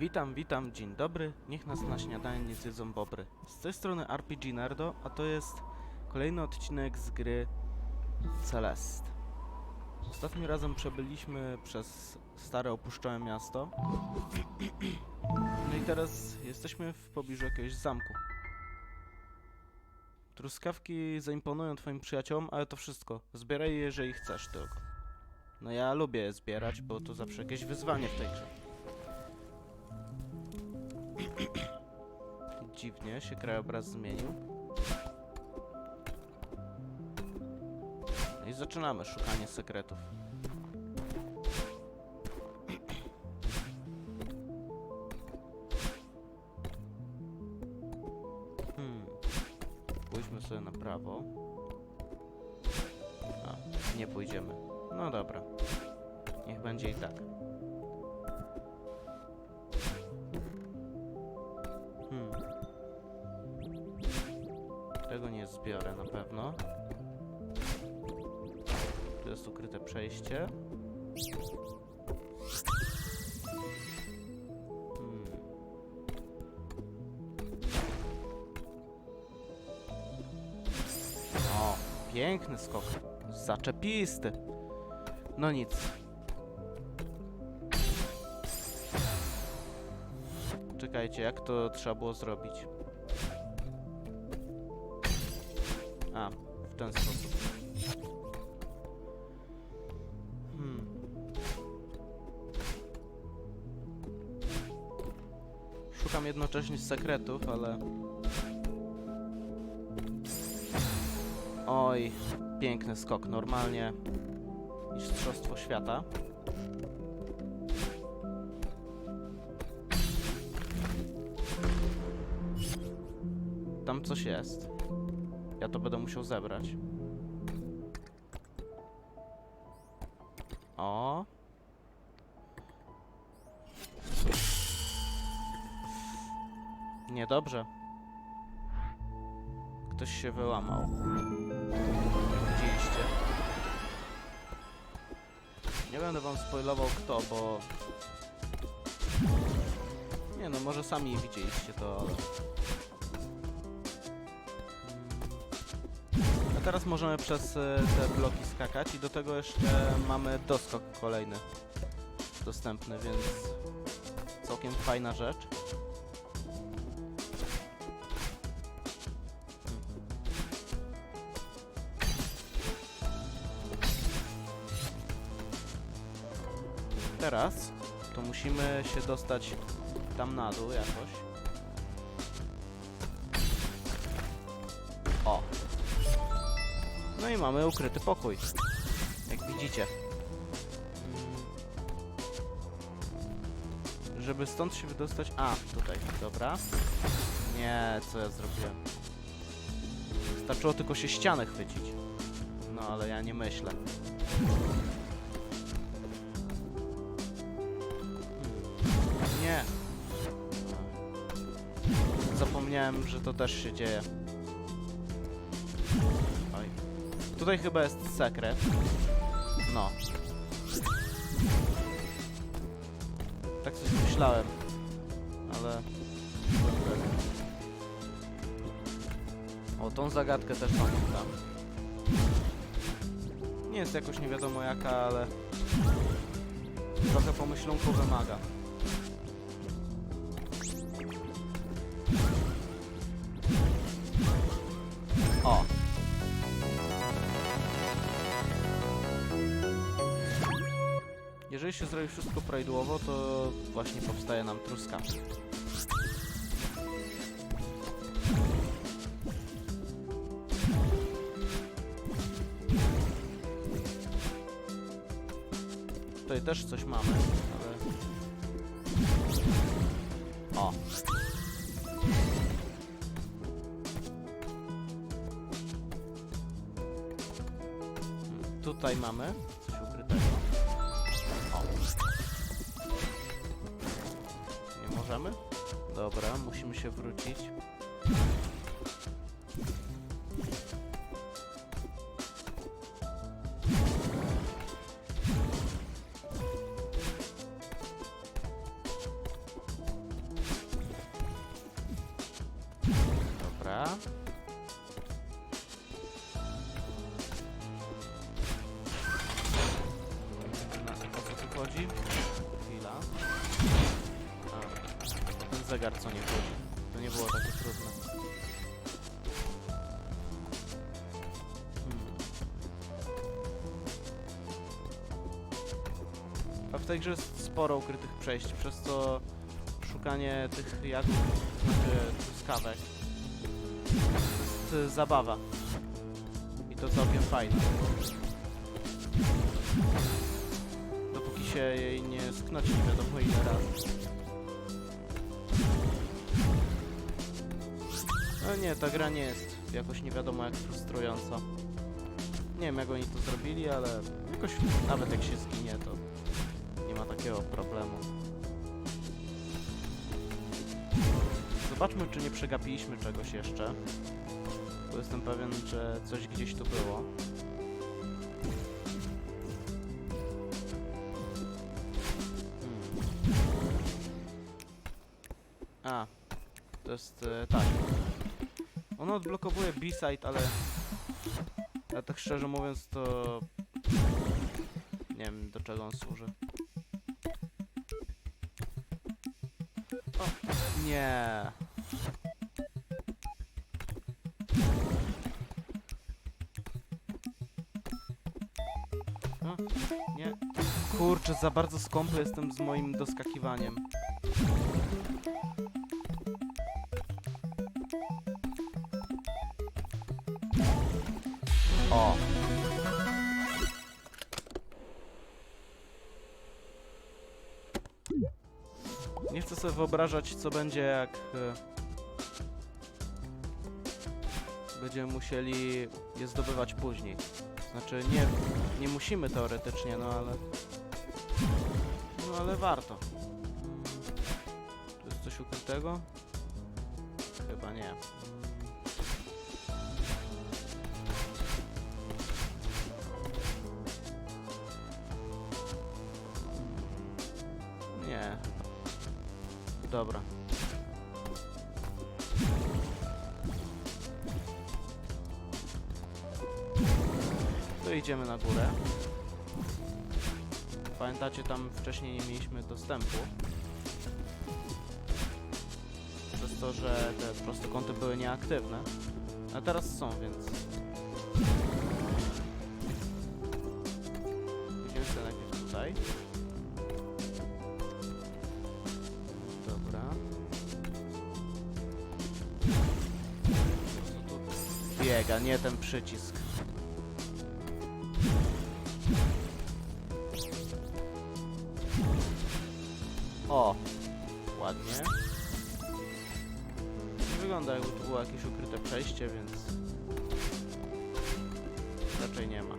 Witam, witam, dzień dobry. Niech nas na śniadanie nie zjedzą bobry. Z tej strony RPG Nerdo, a to jest kolejny odcinek z gry Celest. Ostatnim razem przebyliśmy przez stare opuszczone miasto. No i teraz jesteśmy w pobliżu jakiegoś zamku. Truskawki zaimponują twoim przyjaciołom, ale to wszystko. Zbieraj je, jeżeli chcesz tylko. No ja lubię zbierać, bo to zawsze jakieś wyzwanie w tej grze. Dziwnie się krajobraz zmienił. No i zaczynamy szukanie sekretów. Hmm. Pójdźmy sobie na prawo. A, nie pójdziemy. No dobra. Niech będzie i tak. Tu jest ukryte przejście. Hmm. O, piękny skok. Zaczepisty. No nic. Czekajcie, jak to trzeba było zrobić? A, w ten sposób. Hmm. Szukam jednocześnie sekretów, ale... Oj, piękny skok. Normalnie mistrzostwo świata. Tam coś jest. To będę musiał zebrać. O. Niedobrze. Ktoś się wyłamał. Widzieliście? Nie będę wam spoilował kto, bo... Nie no, może sami widzieliście to, ale... A teraz możemy przez e, te bloki skakać i do tego jeszcze mamy doskok kolejny dostępny, więc całkiem fajna rzecz. Teraz to musimy się dostać tam na dół jakoś. No i mamy ukryty pokój. Jak widzicie. Żeby stąd się wydostać... A, tutaj, dobra. Nie, co ja zrobiłem? Starczyło tylko się ścianę chwycić. No, ale ja nie myślę. Hmm. Nie. Zapomniałem, że to też się dzieje. Tutaj chyba jest sekret. No. Tak coś myślałem. Ale... O, tą zagadkę też pamiętam. Nie jest jakoś nie wiadomo jaka, ale... Trochę pomyślunku wymaga. Jeżeli się zrobi wszystko prawidłowo, to właśnie powstaje nam truskawka. Tutaj też coś mamy, ale... O! Hmm, Tutaj mamy coś ukrytego. Możemy? Dobra, musimy się wrócić. Grze jest sporo ukrytych przejść, przez co szukanie tych znaczy truskawek, to jest zabawa. I to całkiem fajne. Dopóki się jej nie sknoci nie wiadomo ile razy. No nie, ta gra nie jest jakoś nie wiadomo jak frustrująca. Nie wiem jak oni to zrobili, ale jakoś nawet jak się zginie to takiego problemu. Zobaczmy, czy nie przegapiliśmy czegoś jeszcze. Bo jestem pewien, że coś gdzieś tu było. Hmm. A, to jest e, tak. Ono odblokowuje B-side, ale... Ja tak szczerze mówiąc to... Nie wiem do czego on służy. Nie. O, nie. Kurczę, za bardzo skąpy jestem z moim doskakiwaniem. O. chcę sobie wyobrażać, co będzie, jak e, będziemy musieli je zdobywać później. Znaczy, nie, nie musimy teoretycznie, no ale... No ale warto. Tu jest coś ukrytego? Chyba nie. Nie. Dobra. To idziemy na górę. Pamiętacie, tam wcześniej nie mieliśmy dostępu. Przez to, że te prostokąty były nieaktywne. A teraz są, więc... Idziemy sobie najpierw tutaj. Nie ten przycisk. O! Ładnie. Nie wygląda jakby tu było jakieś ukryte przejście, więc... Raczej nie ma.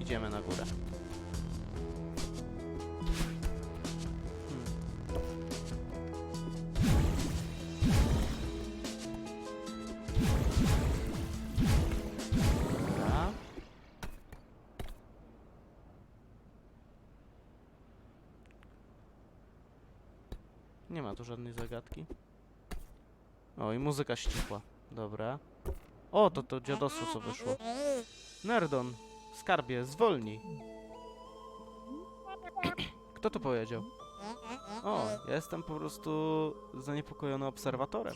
Idziemy na górę. Tu żadnej zagadki. O, i muzyka ścichła. Dobra. O, to to dziadostwo co wyszło. Nerdon, skarbie, zwolnij. Kto to powiedział? O, ja jestem po prostu zaniepokojony obserwatorem.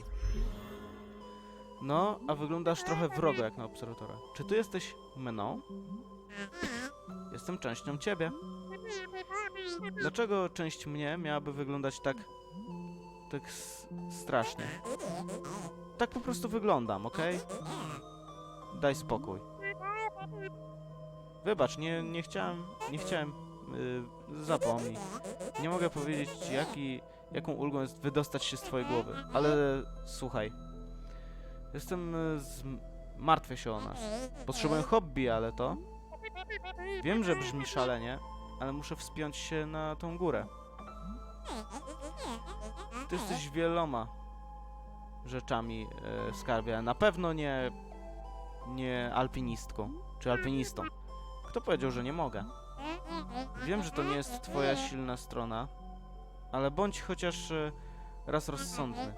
No, a wyglądasz trochę wrogo jak na obserwatora. Czy ty jesteś mną? Jestem częścią ciebie. Dlaczego część mnie miałaby wyglądać tak... tak strasznie? Tak po prostu wyglądam, okej? Daj spokój. Wybacz, nie, nie chciałem, nie chciałem, yy, zapomnij. Nie mogę powiedzieć ci, jaki, jaką ulgą jest wydostać się z twojej głowy, ale słuchaj. Jestem, y, z... martwię się o nas. Potrzebuję hobby, ale to... Wiem, że brzmi szalenie, ale muszę wspiąć się na tą górę. Ty jesteś wieloma rzeczami e, w skarbie, na pewno nie, nie alpinistką, czy alpinistą. Kto powiedział, że nie mogę? Wiem, że to nie jest twoja silna strona, ale bądź chociaż e, raz rozsądny.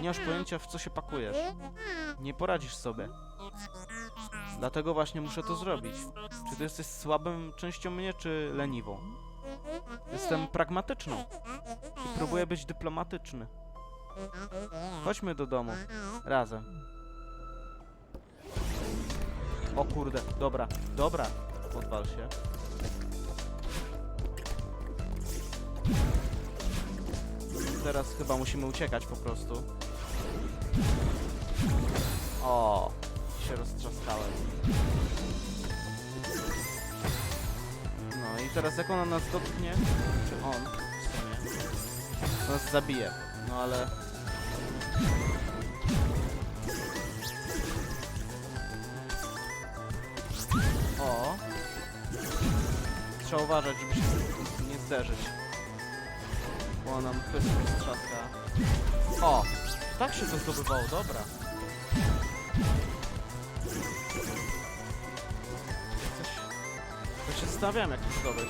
Nie masz pojęcia, w co się pakujesz. Nie poradzisz sobie. Dlatego właśnie muszę to zrobić. Czy ty jesteś słabym częścią mnie, czy leniwą? Jestem pragmatyczną i próbuję być dyplomatyczny. Chodźmy do domu. Razem. O kurde, dobra, dobra. Podwal się. Teraz chyba musimy uciekać po prostu. O, się roztrzaskałem. I teraz jak ona nas dotknie, czy on w sumie, to nas zabije. No ale... O! Trzeba uważać, żeby się nie zderzyć. Bo nam trzaska. O! Tak się to zdobywało, dobra. Się zastanawiałem, jak zdobyć.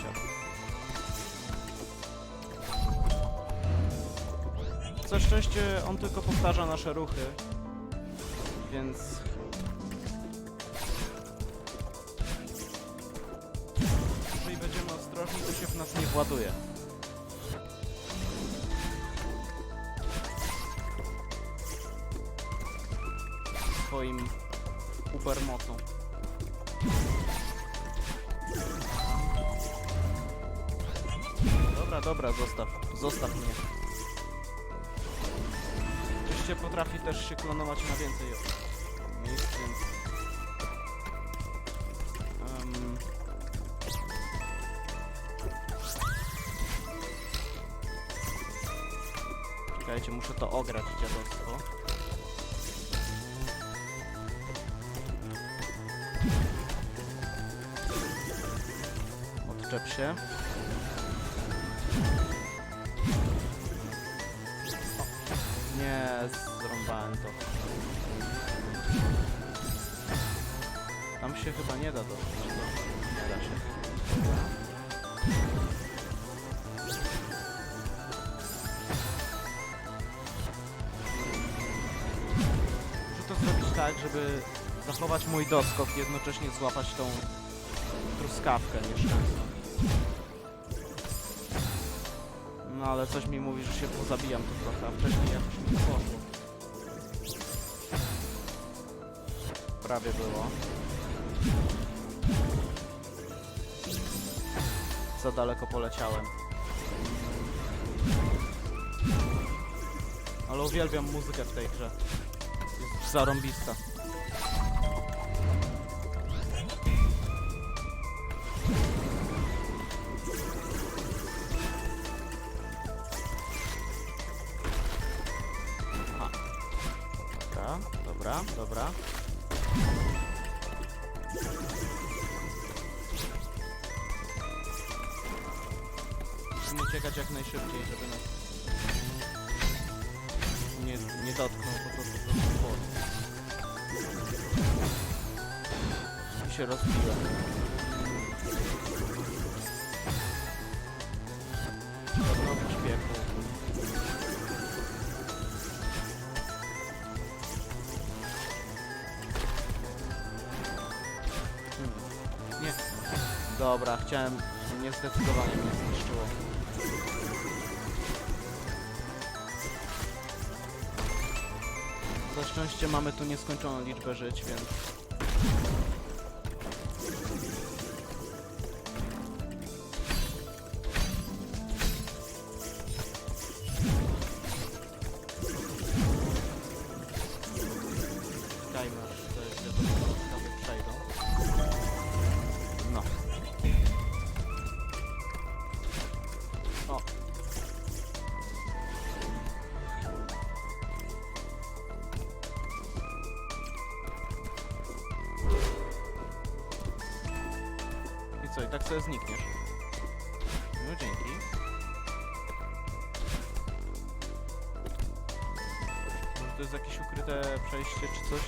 a- Co szczęście on tylko powtarza nasze ruchy, więc... Jeżeli będziemy ostrożni, to się w nas nie właduje. Swoim ubermocą. Dobra, zostaw. Zostaw mnie. Oczywiście potrafi też się klonować na więcej miejsc, więc... em, Czekajcie, muszę to ograć, dziadostwo. Odczep się. Nie, zrąbałem to. Tam się chyba nie da dostać. Nie da się. Muszę to zrobić tak, żeby zachować mój doskok i jednocześnie złapać tą truskawkę nieszczęsną. Ale coś mi mówi, że się pozabijam tu trochę, a wcześniej mi poszło. Prawie było. Za daleko poleciałem. Ale uwielbiam muzykę w tej grze. Jest zarąbista. Się rozbiłem. Hmm. Nie. Dobra, chciałem... Niezdecydowanie mnie zniszczyło. Na szczęście mamy tu nieskończoną liczbę żyć, więc... wkrótce znikniesz. No dzięki. Może to jest jakieś ukryte przejście czy coś?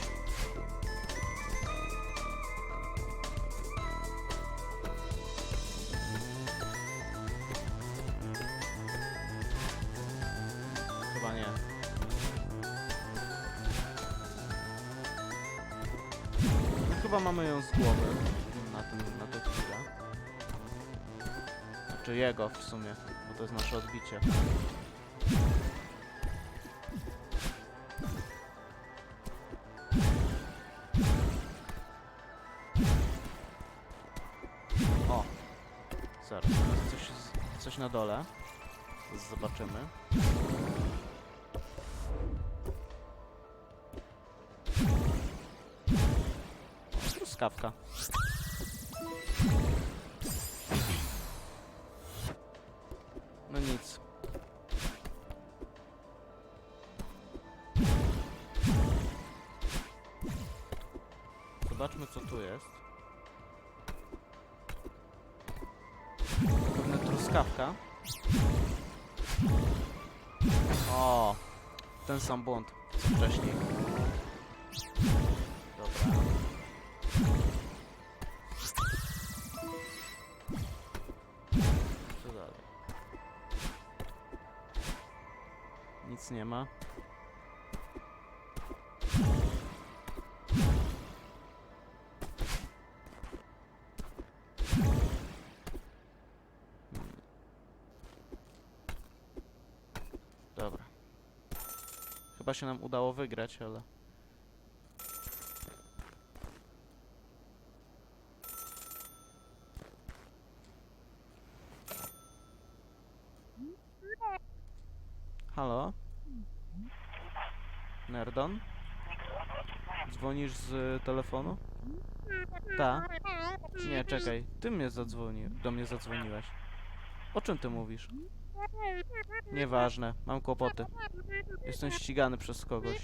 Chyba nie. Chyba mamy ją z głowy na tym, na tę chwilę. Znaczy jego w sumie, bo to jest nasze odbicie. O! Zaraz, coś, z- coś na dole. Zobaczymy. Truskawka. Truskawka. O, ten sam błąd co wcześniej. Dobra. Co dalej? Nic nie ma. Chyba się nam udało wygrać, ale... Halo? Nerdon? Dzwonisz z telefonu? Ta? Nie, czekaj. Ty mnie zadzwoni, do mnie zadzwoniłeś. O czym ty mówisz? Nieważne, mam kłopoty. Jestem ścigany przez kogoś.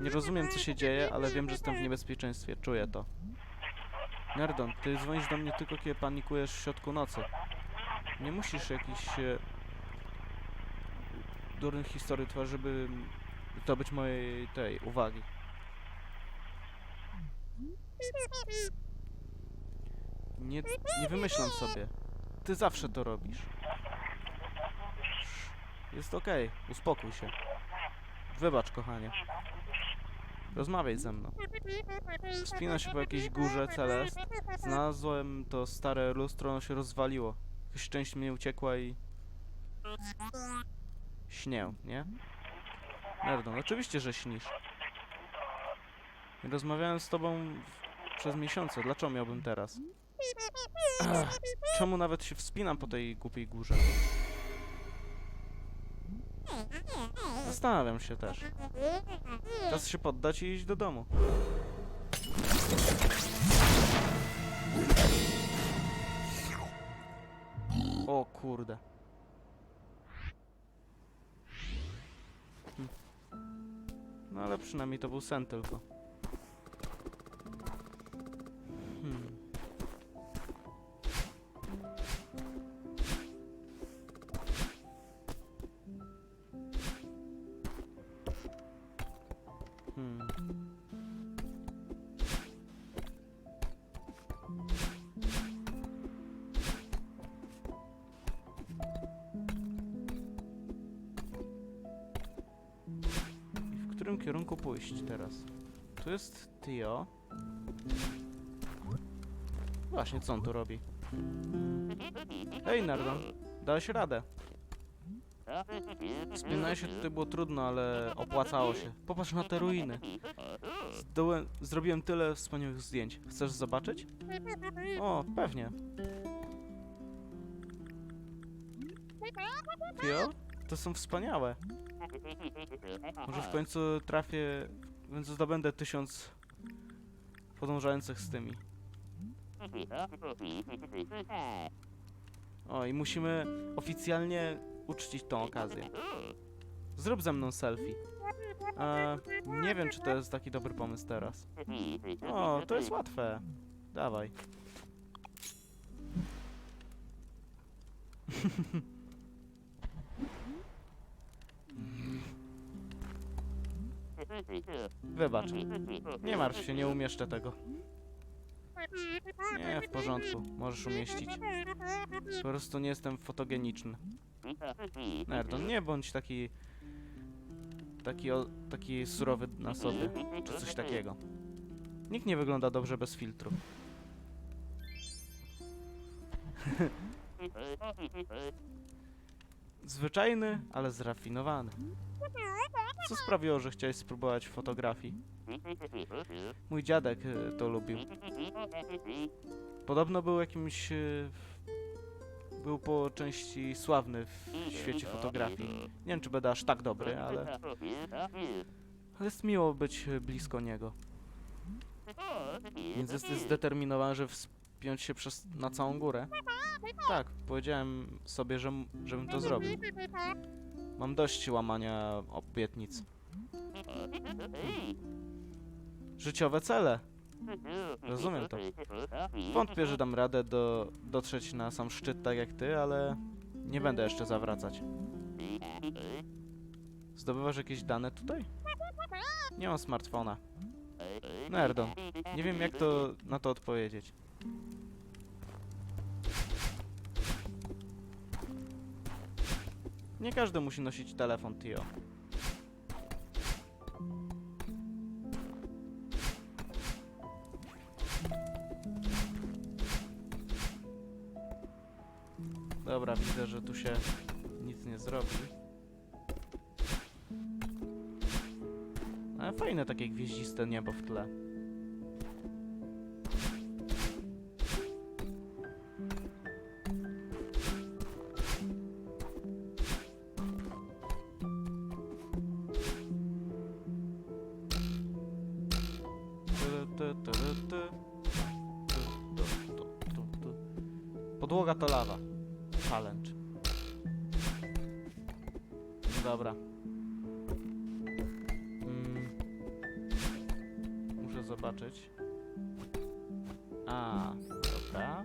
Nie rozumiem co się dzieje, ale wiem, że jestem w niebezpieczeństwie. Czuję to. Nerdon, ty dzwonisz do mnie tylko kiedy panikujesz w środku nocy. Nie musisz jakichś e, durnych historii tworzyć, żeby zdobyć mojej tej uwagi. Nie, nie wymyślam sobie. Ty zawsze to robisz. Jest okej, uspokój się. Wybacz, kochanie. Rozmawiaj ze mną. Wspina się po jakiejś górze Celest. Znalazłem to stare lustro, ono się rozwaliło. Jakaś część mnie uciekła i... Śnię, nie? Nerdon, oczywiście, że śnisz. Nie Rozmawiałem z tobą w... przez miesiące, dlaczego miałbym teraz? Ach, czemu nawet się wspinam po tej głupiej górze? Zastanawiam się też. Czas się poddać i iść do domu. O kurde. Hm. No ale przynajmniej to był sen tylko. Pójść teraz? Tu jest Tio. Właśnie, co on tu robi? Hej, Nardon. Dałeś radę. Wspinanie się tutaj było trudno, ale opłacało się. Popatrz na te ruiny. Zdołem, zrobiłem tyle wspaniałych zdjęć. Chcesz zobaczyć? O, pewnie. Tio? To są wspaniałe. Może w końcu trafię, w końcu zdobędę tysiąc podążających z tymi. O, i musimy oficjalnie uczcić tą okazję. Zrób ze mną selfie. E, nie wiem, czy to jest taki dobry pomysł teraz. O, to jest łatwe. Dawaj. Wybacz. Nie martw się, nie umieszczę tego. Nie, w porządku. Możesz umieścić. Po prostu nie jestem fotogeniczny. Nerdon, nie bądź taki... Taki, o, taki surowy na sobie, czy coś takiego. Nikt nie wygląda dobrze bez filtru. Zwyczajny, ale zrafinowany. Co sprawiło, że chciałeś spróbować fotografii? Mój dziadek y, to lubił. Podobno był jakimś. y, Był po części sławny w świecie fotografii. Nie wiem, czy będę aż tak dobry, ale. Ale jest miło być blisko niego. Więc jesteś zdeterminowany, żeby wspiąć się przez, na całą górę? Tak, powiedziałem sobie, że, żebym to zrobił. Mam dość łamania obietnic. Życiowe cele. Rozumiem to. Wątpię, że dam radę do, dotrzeć na sam szczyt tak jak ty, ale nie będę jeszcze zawracać. Zdobywasz jakieś dane tutaj? Nie mam smartfona. Nerdo. Nie wiem jak to na to odpowiedzieć. Nie każdy musi nosić telefon, Tio. Dobra, widzę, że tu się nic nie zrobi. Ale fajne takie gwieździste niebo w tle. Dobra. Mm. Muszę zobaczyć. A, dobra.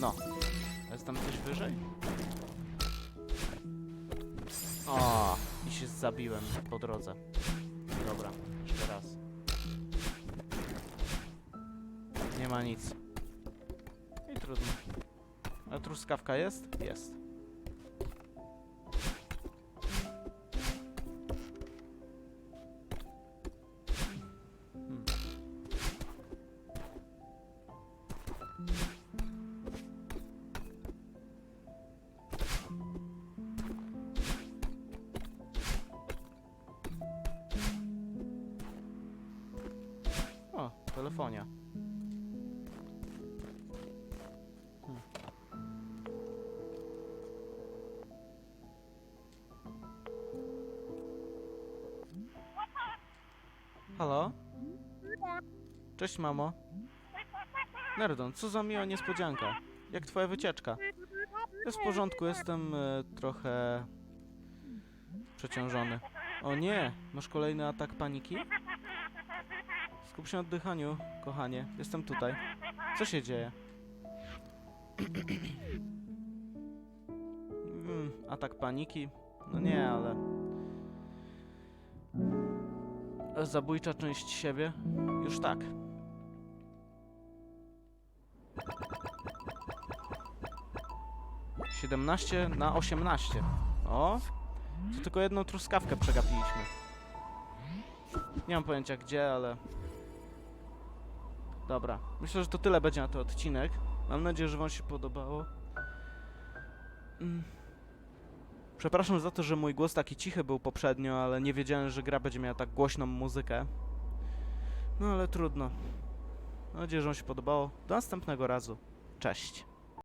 No. Jest tam coś wyżej? O, i się zabiłem po drodze. Dobra, jeszcze raz. Nie ma nic. Truskawka jest? Jest. Hmm. O, telefonia. Cześć, mamo. Nerdon, co za miła niespodzianka. Jak twoja wycieczka? Jest w porządku, jestem e, trochę przeciążony. O nie, masz kolejny atak paniki? Skup się na oddychaniu, kochanie. Jestem tutaj. Co się dzieje? Mm, atak paniki? No nie, ale... Zabójcza część siebie? Już tak. Siedemnaście na osiemnaście. O! To tylko jedną truskawkę przegapiliśmy. Nie mam pojęcia gdzie, ale... Dobra. Myślę, że to tyle będzie na ten odcinek. Mam nadzieję, że wam się podobało. Mm. Przepraszam za to, że mój głos taki cichy był poprzednio, ale nie wiedziałem, że gra będzie miała tak głośną muzykę. No ale trudno. Mam nadzieję, że wam się podobało. Do następnego razu. Cześć.